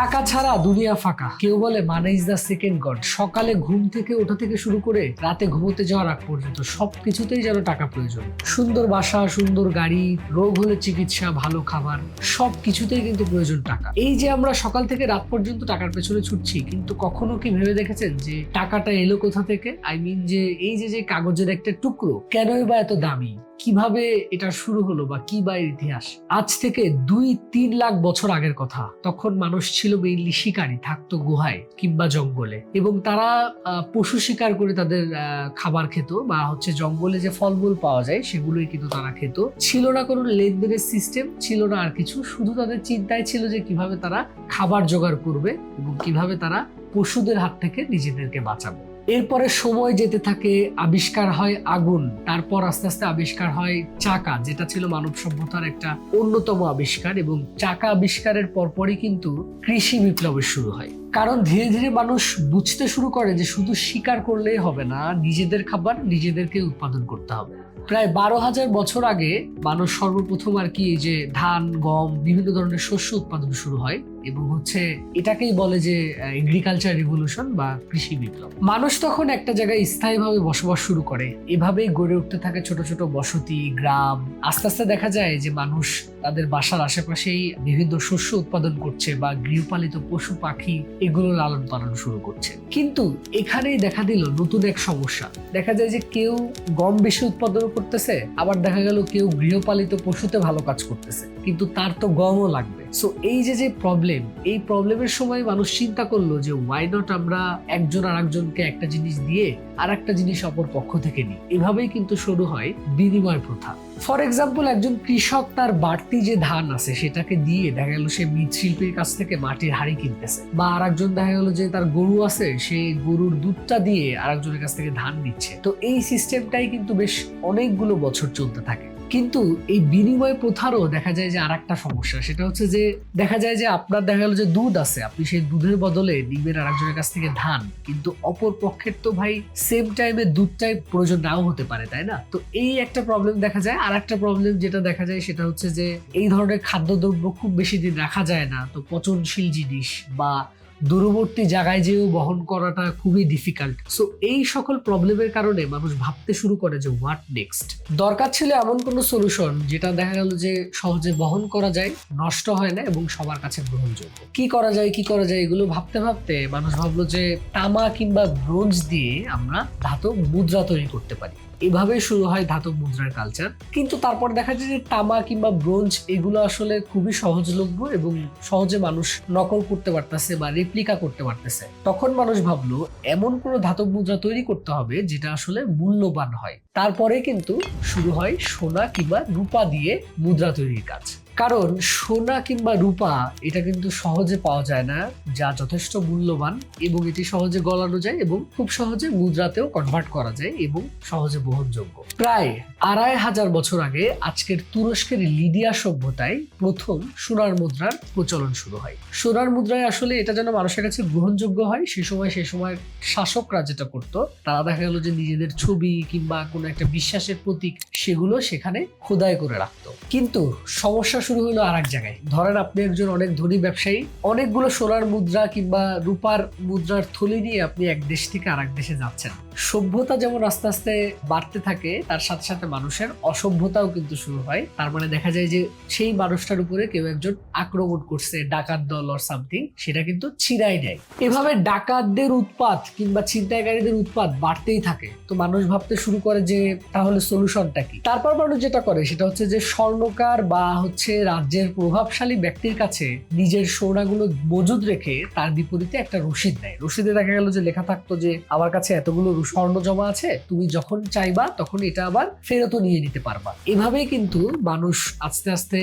টাকা ছাড়া দুনিয়া ফাঁকা। কেউ বলে money is the second god সকালে ঘুম থেকে ওঠা থেকে শুরু করে রাতে ঘুমোতে যাওয়ার আগ পর্যন্ত সব কিছুতেই যেন টাকা প্রয়োজন। সুন্দর বাসা, সুন্দর গাড়ি, রোগ হলে চিকিৎসা, ভালো খাবার সব কিছুতেই কিন্তু প্রয়োজন টাকা। এই যে আমরা সকাল থেকে রাত পর্যন্ত টাকার পেছনে ছুটছি, কিন্তু কখনো কি ভেবে দেখেছেন যে টাকাটা এলো কোথা থেকে? আই মিন যে এই যে যে কাগজের একটা টুকরো, কেনই বা এত দামি? কীভাবে এটা শুরু হলো বা কি বা ইতিহাস? আজ থেকে দুই, তিন লাখ বছর আগের কথা। তখন মানুষ ছিল মেইনলি শিকারী, থাকতো গুহায় কিংবা জঙ্গলে। এবং তারা পশু শিকার করে তাদের খাবার খেত বা হচ্ছে জঙ্গলে যে ফলমূল পাওয়া যায় সেগুলোই কিন্তু তারা খেত। ছিল না কোনো লেনদেনের সিস্টেম ছিল না আর কিছু। শুধু তাদের চিন্তায় ছিল যে কীভাবে তারা খাবার জোগাড় করবে এবং কীভাবে তারা পশুদের হাত থেকে নিজেদেরকে বাঁচাবে। এরপরে সময় যেতে থাকে, আবিষ্কার হয় আগুন, তারপর আস্তে আস্তে আবিষ্কার হয় চাকা, যেটা ছিল মানব সভ্যতার একটা অন্যতম আবিষ্কার এবং চাকা আবিষ্কারের পরপরই কিন্তু কৃষি বিপ্লবের শুরু হয়। কারণ ধীরে ধীরে মানুষ বুঝতে শুরু করে যে শুধু শিকার করলেই হবে না, নিজেদের খাবার নিজেদেরকে উৎপাদন করতে হবে। প্রায় বারো হাজার বছর আগে মানুষ সর্বপ্রথম আর কি যে ধান, গম, বিভিন্ন ধরনের শস্য উৎপাদন শুরু হয় এবং হচ্ছে এটাকেই বলে যে এগ্রিকালচার রিভলিউশন বা কৃষি বিপ্লব। মানুষ তখন একটা জায়গায় স্থায়ীভাবে বসবাস শুরু করে। এভাবেই গড়ে উঠতে থাকে ছোট ছোট বসতি, গ্রাম। আস্তে আস্তে দেখা যায় যে মানুষ তাদের বাসার আশেপাশেই বিভিন্ন শস্য উৎপাদন করছে বা গৃহপালিত পশু পাখি এগুলো লালন পালন শুরু করছে। কিন্তু এখানেই দেখা দিল নতুন এক সমস্যা। দেখা যায় যে কেউ গম বেশি উৎপাদন করতেছে, আবার দেখা গেল কেউ গৃহপালিত পশুতে ভালো কাজ করতেছে। কিন্তু তার তো গমও লাগবে। সো এই যে যে প্রবলেম এই প্রবলেমের সময় মানুষ চিন্তা করল যে ওয়াই নট আমরা একজন আর একজনকে একটা জিনিস দিয়ে আর একটা জিনিস অপর পক্ষ থেকে নিই? এভাবেই কিন্তু শুরু হয় বিনিময় প্রথা। ফর এক্সাম্পল একজন কৃষক তার বাড়তি যে ধান আছে, সেটাকে দিয়ে দেখা গেল সে মৃৎশিল্পীর কাছ থেকে মাটির হাড়ি কিনতেছে। বা আর একজন দেখা গেল যে, তার গরু আছে, সে গরুর দুধটা দিয়ে আর একজনের কাছ থেকে ধান নিচ্ছে। তো এই সিস্টেমটাই কিন্তু বেশ অনেকগুলো বছর চলতে থাকে। কিন্তু এই বিনিময় প্রথারও দেখা যায় যে আর একটা সমস্যা। সেটা হচ্ছে যে দেখা যায় যে আপনার দেখা গেল যে দুধ আছে, আপনি সেই দুধের বদলে নিবেন আর একজনের কাছ থেকে ধান, কিন্তু অপর পক্ষের তো ভাই সেম টাইমে দুধটাই প্রয়োজন নাও হতে পারে, তাই না? তো এই একটা প্রবলেম দেখা যায়। আর একটা প্রবলেম যেটা দেখা যায় সেটা হচ্ছে যে এই ধরনের খাদ্যদ্রব্য খুব বেশি দিন রাখা যায় না। তো পচনশীল জিনিস বা দূরবর্তী জায়গায় যেও বহন করাটা খুবই ডিফিকাল্ট সো এই সকল প্রবলেমের কারণে মানুষ ভাবতে শুরু করে যে হোয়াট নেক্সট দরকার ছিল এমন কোনো সলিউশন যেটা দেখা গেল যে, সহজে বহন করা যায়, নষ্ট হয় না এবং সবার কাছে গ্রহণযোগ্য। কি করা যায়, কি করা যায়, এগুলো ভাবতে ভাবতে মানুষ ভাবলো যে, তামা কিংবা ব্রোঞ্জ দিয়ে আমরা ধাতব মুদ্রা তৈরি করতে পারি। এভাবে শুরু হয় ধাতব মুদ্রার কালচার কিন্তু তারপর দেখা যায় যে তামা কিংবা ব্রোঞ্জ, এগুলো আসলে খুবই সহজলভ্য এবং সহজে মানুষ নকল করতে পারতেছে বা রেপ্লিকা করতে পারতেছে। তখন মানুষ ভাবলো, এমন কোনো ধাতব মুদ্রা তৈরি করতে হবে যেটা আসলে মূল্যবান হয়। তারপরে কিন্তু শুরু হয় সোনা কিংবা রূপা দিয়ে মুদ্রা তৈরির কাজ। কারণ সোনা কিংবা রূপা, এটা কিন্তু সহজে পাওয়া যায় না, যা যথেষ্ট মূল্যবান এবং এটি সহজে গলানো যায় এবং খুব সহজে মুদ্রাতেও কনভার্ট করা যায় এবং সহজে বহনযোগ্য। প্রায় আড়াই হাজার বছর আগে আজকের তুরস্কের লিডিয়া সভ্যতায় প্রথম সোনার মুদ্রার প্রচলন শুরু হয়। সোনার মুদ্রায় আসলে এটা যেন মানুষের কাছে গ্রহণযোগ্য হয়, সে সময় সে সময় শাসকরা যেটা করতো, তারা দেখা গেল যে নিজেদের ছবি কিংবা কোনো একটা বিশ্বাসের প্রতীক, সেগুলো সেখানে খোদাই করে রাখতো। কিন্তু সমস্যা শুরু হলো আর এক জায়গায়। ধরেন আপনি একজন অনেক ধনী ব্যবসায়ী, অনেকগুলো সোনার মুদ্রা কিংবা রূপার মুদ্রার থলি নিয়ে আপনি এক দেশ থেকে আর এক দেশে যাচ্ছেন। সভ্যতা যেমন আস্তে আস্তে বাড়তে থাকে, তার সাথে সাথে মানুষের অসভ্যতাও কিন্তু শুরু হয়। তার মানে দেখা যায় যে সেই মানুষটার উপরে কেউ একজন আক্রমণ করছে, ডাকাত দল অর সামথিং সেটা কিন্তু ছিড়াই নেয় এভাবে ডাকাতদের উৎপাত কিংবা ছিনতাইকারীদের উৎপাত বাড়তেই থাকে। তো মানুষ ভাবতে শুরু করে যে তাহলে সলিউশনটা কি? তারপর মানুষ যেটা করে সেটা হচ্ছে যে স্বর্ণকার বা হচ্ছে রাজ্যের প্রভাবশালী ব্যক্তির কাছে নিজের সোনাগুলো মজুদ রেখে তার বিপরীতে একটা রসিদ দেয়। রসিদে দেখা গেল যে লেখা থাকতো যে, আমার কাছে এতগুলো স্বর্ণ জমা আছে, তুমি যখন চাইবা তখন এটা আবার ফেরতও নিয়ে নিতে পারবা। এভাবেই কিন্তু মানুষ আস্তে আস্তে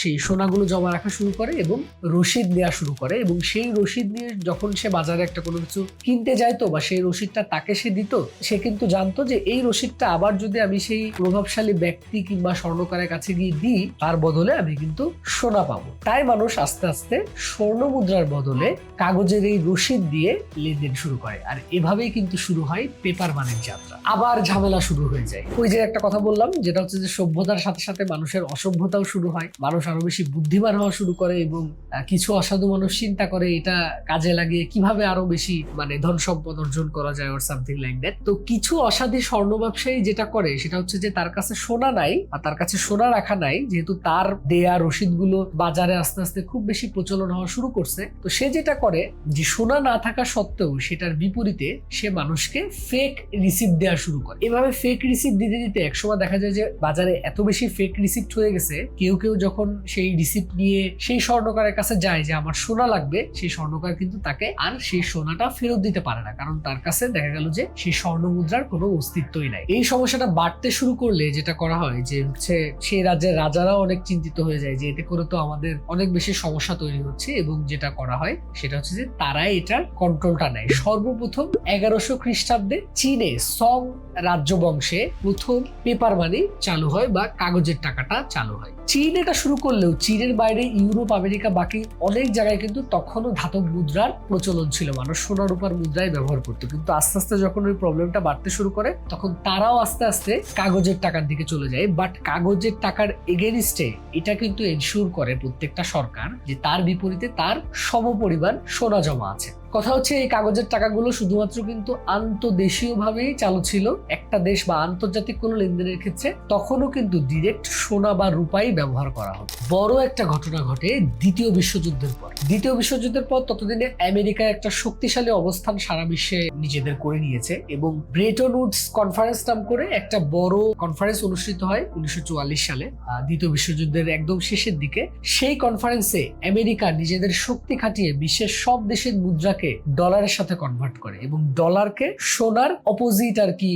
সেই সোনাগুলো জমা রাখা শুরু করে এবং রসিদ নেওয়া শুরু করে এবং সেই রসিদ নিয়ে যখন সে বাজারে একটা কোনো কিছু কিনতে যাইতো বা সেই রসিদটা তাকে সে দিত, সে কিন্তু জানতো যে, এই রসিদটা আবার যদি আমি সেই প্রভাবশালী ব্যক্তি কিংবা স্বর্ণকারের কাছে গিয়ে দিই, তার বদলে বদলে আমি কিন্তু সোনা পাবো। তাই মানুষ আস্তে আস্তে স্বর্ণ মুদ্রার বদলে কাগজের এই রসিদ দিয়ে লেনদেন শুরু করে। আর এভাবেই কিন্তু শুরু হয় পেপার মানির যাত্রা। আবার ঝামেলা শুরু হয়ে যায়। ওই যে একটা কথা বললাম, যেটা হচ্ছে যে সভ্যতার সাথে সাথে মানুষের অসভ্যতাও শুরু হয়। মানুষ আরও বেশি বুদ্ধিমান হওয়া শুরু করে এবং কিছু অসাধু মানুষ চিন্তা করে এটা কাজে লাগিয়ে কীভাবে আরও বেশি মানে ধন সম্পদ অর্জন করা যায় ওর সামথিং লাইক দ্যাট তো কিছু অসাধু স্বর্ণ ব্যবসায়ী যেটা করে, সেটা হচ্ছে যে তার কাছে সোনা নাই, আর তার কাছে সোনা রাখা নাই, যেহেতু তার দেয়া রসিদগুলো বাজারে আস্তে আস্তে খুব বেশি প্রচলন হওয়া শুরু করছে। তো সে যেটা করে যে সোনা না থাকা সত্ত্বেও সেটার বিপরীতে সে মানুষকে ফেক রিসিপ্ট দেওয়া শুরু করে। এভাবে ফেক রিসিপ্ট দিতে দিতে একসময় দেখা যায় যে বাজারে এত বেশি ফেক রিসিপ্ট হয়ে গেছে, কেউ কেউ যখন সেই রিসিপ্ট নিয়ে সেই স্বর্ণকারের কাছে যায় যে আমার সোনা লাগবে, সেই স্বর্ণকার কিন্তু তাকে আর সেই সোনাটা ফেরত দিতে পারে না। কারণ তার কাছে দেখা গেল যে সেই স্বর্ণ মুদ্রার কোনো অস্তিত্বই নাই। এই সমস্যাটা বাড়তে শুরু করলে যেটা করা হয় যে হচ্ছে সেই রাজ্যের রাজারাও অনেক চিন্তিত হয়ে যায় যে এতে করে তো আমাদের অনেক বেশি সমস্যা তৈরি হচ্ছে এবং যেটা করা হয় সেটা হচ্ছে যে তারাই এটার কন্ট্রোলটা নেয়। সর্বপ্রথম এগারোশো খ্রিস্টাব্দে চীনে সং রাজ্য বংশে প্রথম পেপার মানি চালু হয় বা কাগজের টাকাটা চালু হয়। চীন এটা শুরু করলেও চীনের বাইরে ইউরোপ, আমেরিকা, বাকি অনেক জায়গায় কিন্তু তখনও ধাতব মুদ্রার প্রচলন ছিল। মানুষ সোনা রূপার মুদ্রায় ব্যবহার করতো। কিন্তু আস্তে আস্তে যখন ওই প্রবলেমটা বাড়তে শুরু করে, তখন তারাও আস্তে আস্তে কাগজের টাকার দিকে চলে যায়। বাট কাগজের টাকার এগেনিস্টে এটা কিন্তু এনশিওর করে প্রত্যেকটা সরকার যে তার বিপরীতে তার সমপরিবার সোনা জমা আছে। কথা হচ্ছে, এই কাগজের টাকাগুলো শুধুমাত্র কিন্তু আন্তদেশীয় ভাবেই চালু ছিল। একটা দেশ বা আন্তর্জাতিক কোনো লেনদেনের ক্ষেত্রে তখনও কিন্তু ডিরেক্ট সোনা বা রূপাই ব্যবহার করা হতো। বড় একটা ঘটনা ঘটে দ্বিতীয় বিশ্বযুদ্ধের পর। দ্বিতীয় বিশ্বযুদ্ধের পর ততদিনে আমেরিকা একটা শক্তিশালী অবস্থান সারা বিশ্বে নিজেদের করে নিয়েছে এবং ব্রেটন উডস কনফারেন্স নাম করে একটা বড় কনফারেন্স অনুষ্ঠিত হয় উনিশশো চুয়াল্লিশ সালে দ্বিতীয় বিশ্বযুদ্ধের একদম শেষের দিকে। সেই কনফারেন্সে আমেরিকা নিজেদের শক্তি খাটিয়ে বিশ্বের সব দেশের মুদ্রাকে ডলারের সাথে কনভার্ট করে এবং ডলারকে সোনার অপোজিট আর কি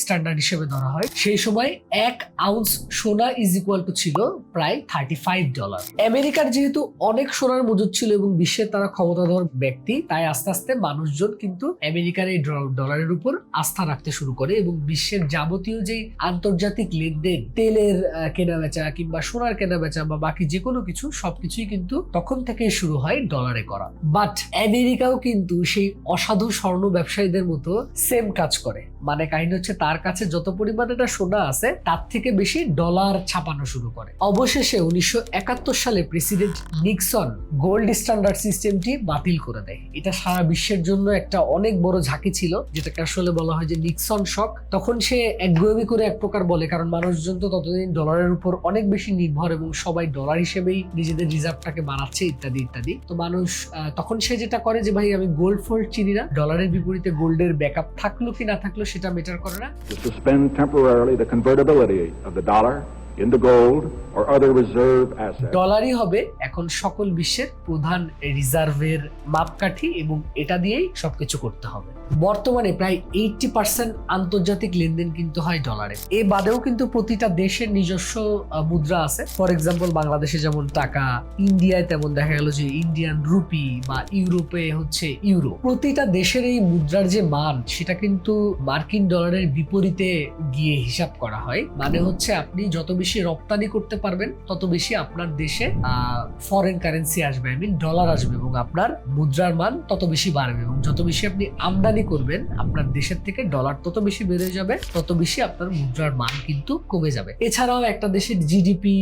স্ট্যান্ডার্ড হিসেবে ধরা হয়। সেই সময় এক আউন্স সোনা ইজ ইকুয়াল টু ছিল প্রায় থার্টি ফাইভ ডলার আমেরিকার যেহেতু অনেক সোনার মজুদ ছিল এবং বিশ্বের তারা ক্ষমতাধর ব্যক্তি, তাই আস্তে আস্তে মানুষজন কিন্তু আমেরিকার এই ডলারের উপর আস্থা রাখতে শুরু করে এবং বিশ্বের যাবতীয় যেই আন্তর্জাতিক লেনদেন, তেলের কেনা বেচা কিংবা সোনার কেনা বেচা বা বাকি যে কোনো কিছু, সবকিছুই কিন্তু তখন থেকে শুরু হয় ডলারে করা। বাট আমেরিকাও কিন্তু সেই অসাধু স্বর্ণ ব্যবসায়ীদের মতো সেম কাজ করে। মানে কাহিনী হচ্ছে তার কাছে যত পরিমাণে একটা সোনা আছে, তার থেকে বেশি ডলার ছাপানো শুরু করে। অবশেষে উনিশশো একাত্তর সালে প্রেসিডেন্ট নিক্সন গোল্ড স্ট্যান্ডার্ড সিস্টেমটি বাতিল করে দেয়। এটা সারা বিশ্বের জন্য একটা অনেক বড় ঝাঁকি ছিল, যেটাকে আসলে বলা হয় যে নিক্সন শক তখন সে একগুয়েমি করে এক প্রকার বলে, কারণ মানুষজন তো ততদিন ডলারের উপর অনেক বেশি নির্ভর এবং সবাই ডলার হিসেবেই নিজেদের রিজার্ভটাকে বাড়াচ্ছে, ইত্যাদি ইত্যাদি। তো মানুষ তখন সে যেটা করে যে, ভাই আমি গোল্ড ফোল্ড চিনি না। ডলারের বিপরীতে গোল্ডের ব্যাকআপ থাকল কি না থাকল সেটা মেটার করে না। Suspend temporarily the convertibility of the dollar into gold or other reserve assets. ডলারই হবে এখন সকল বিশ্বের প্রধান রিজার্ভের মাপকাঠি এবং এটা দিয়েই সবকিছু করতে হবে। বর্তমানে প্রায় এইটটি পার্সেন্ট আন্তর্জাতিক লেনদেন কিন্তু হয় ডলারে এ বাদেও কিন্তু প্রতিটা দেশের নিজস্ব মুদ্রা আছে। ফর এক্সাম্পল বাংলাদেশে যেমন টাকা, ইন্ডিয়ায় তেমন দেখা গেল যে ইন্ডিয়ান রুপি বা ইউরোপে হচ্ছে ইউরো। প্রতিটা দেশের এই মুদ্রার যে মান, সেটা কিন্তু মার্কিন ডলারের বিপরীতে গিয়ে হিসাব করা হয়। মানে হচ্ছে আপনি যত বেশি রপ্তানি করতে পারবেন, তত বেশি আপনার দেশে ফরেন কারেন্সি আসবে। আই মিন ডলার আসবে এবং আপনার মুদ্রার মান তত বেশি বাড়বে এবং যত বেশি আপনি আমদানি করবেন, আপনার দেশের থেকে ডলার তত বেশি বেড়ে যাবে, তত বেশি আপনার মুদ্রার মান কিন্তু কমে যাবে। এছাড়াও একটা দেশের জিডিপি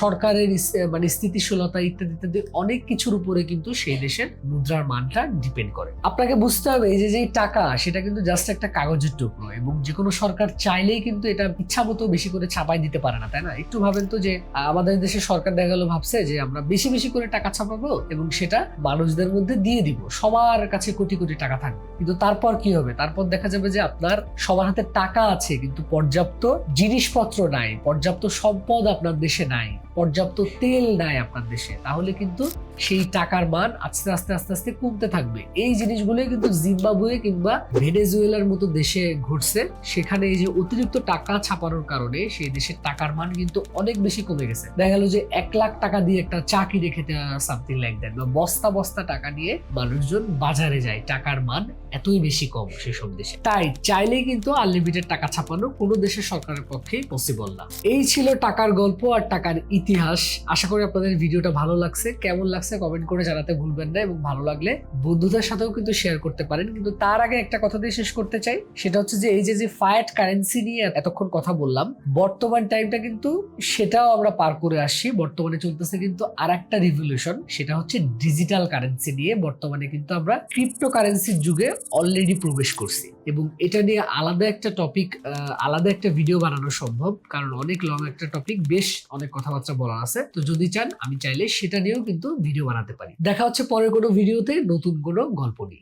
সরকারের মানে স্থিতিশীলতা ইত্যাদি ইত্যাদি অনেক কিছুর উপরে কিন্তু সেই দেশের মুদ্রার মানটা ডিপেন্ড করে। আপনাকে বুঝতে হবে যে যে টাকা, সেটা কিন্তু জাস্ট একটা কাগজের টুকরো এবং যে কোনো সরকার চাইলেই কিন্তু এটা ইচ্ছা মতো বেশি করে ছাপাই দিতে পারে না, তাই না? একটু ভাবেন তো যে, আমাদের দেশের সরকার দেখা গেল ভাবছে যে, আমরা বেশি বেশি করে টাকা ছাপাবো এবং সেটা মানুষদের মধ্যে দিয়ে দিব। সবার কাছে কোটি কোটি টাকা থাকবে। কিন্তু তারপর কি হবে? তারপর দেখা যাবে যে আপনার সবার হাতে টাকা আছে, কিন্তু পর্যাপ্ত জিনিসপত্র নাই, পর্যাপ্ত সম্পদ আপনার দেশে নাই। পর্যাপ্ত তেল নাই আপনার দেশে, তাহলে কিন্তু সেই টাকার মান আস্তে আস্তে আস্তে আস্তে কমতে থাকবে। এই জিনিসগুলো কিন্তু জিম্বাবুয়ে কিংবা ভেনেজুয়েলার মতো দেশে ঘটছে। সেখানে এই যে অতিরিক্ত টাকা ছাপানোর কারণে সেই দেশের টাকার মান কিন্তু অনেক বেশি কমে গেছে। দেখা গেল যে এক লাখ টাকা দিয়ে একটা চাকরি রেখে সামথিং লাইক দ্যাট বা বস্তা বস্তা টাকা নিয়ে মানুষজন বাজারে যায়, টাকার মান এতই বেশি কম সেসব দেশে। তাই চাইলেই কিন্তু আনলিমিটেড টাকা ছাপানো কোনো দেশের সরকারের পক্ষেই পসিবল না। এই ছিল টাকার গল্প আর টাকার ইতিহাস। ইতিহাস। আশা করি আপনাদের ভিডিওটা ভালো লাগছে। কেমন লাগছে কমেন্ট করে জানাতে ভুলবেন না এবং ভালো লাগলে বন্ধুদের সাথেও কিন্তু শেয়ার করতে পারেন। কিন্তু তার আগে একটা কথা দিয়ে শেষ করতে চাই। সেটা হচ্ছে যে, এই যে যে ফায়াট কারেন্সি নিয়ে এতক্ষণ কথা বললাম, বর্তমান টাইমটা কিন্তু সেটাও আমরা পার করে আসছি। বর্তমানে চলতেছে কিন্তু আর একটা রিভলিউশন সেটা হচ্ছে ডিজিটাল কারেন্সি নিয়ে। বর্তমানে কিন্তু আমরা ক্রিপ্টো কারেন্সির যুগে অলরেডি প্রবেশ করছি। এবং এটা নিয়ে আলাদা একটা টপিক আলাদা একটা ভিডিও বানানো সম্ভব, কারণ অনেক লং একটা টপিক বেশ অনেক কথাবার্তা বলা আছে। তো যদি চান, আমি চাইলে সেটা নিয়েও কিন্তু ভিডিও বানাতে পারি। দেখা হচ্ছে পরের কোনো ভিডিওতে নতুন কোনো গল্প নিয়ে।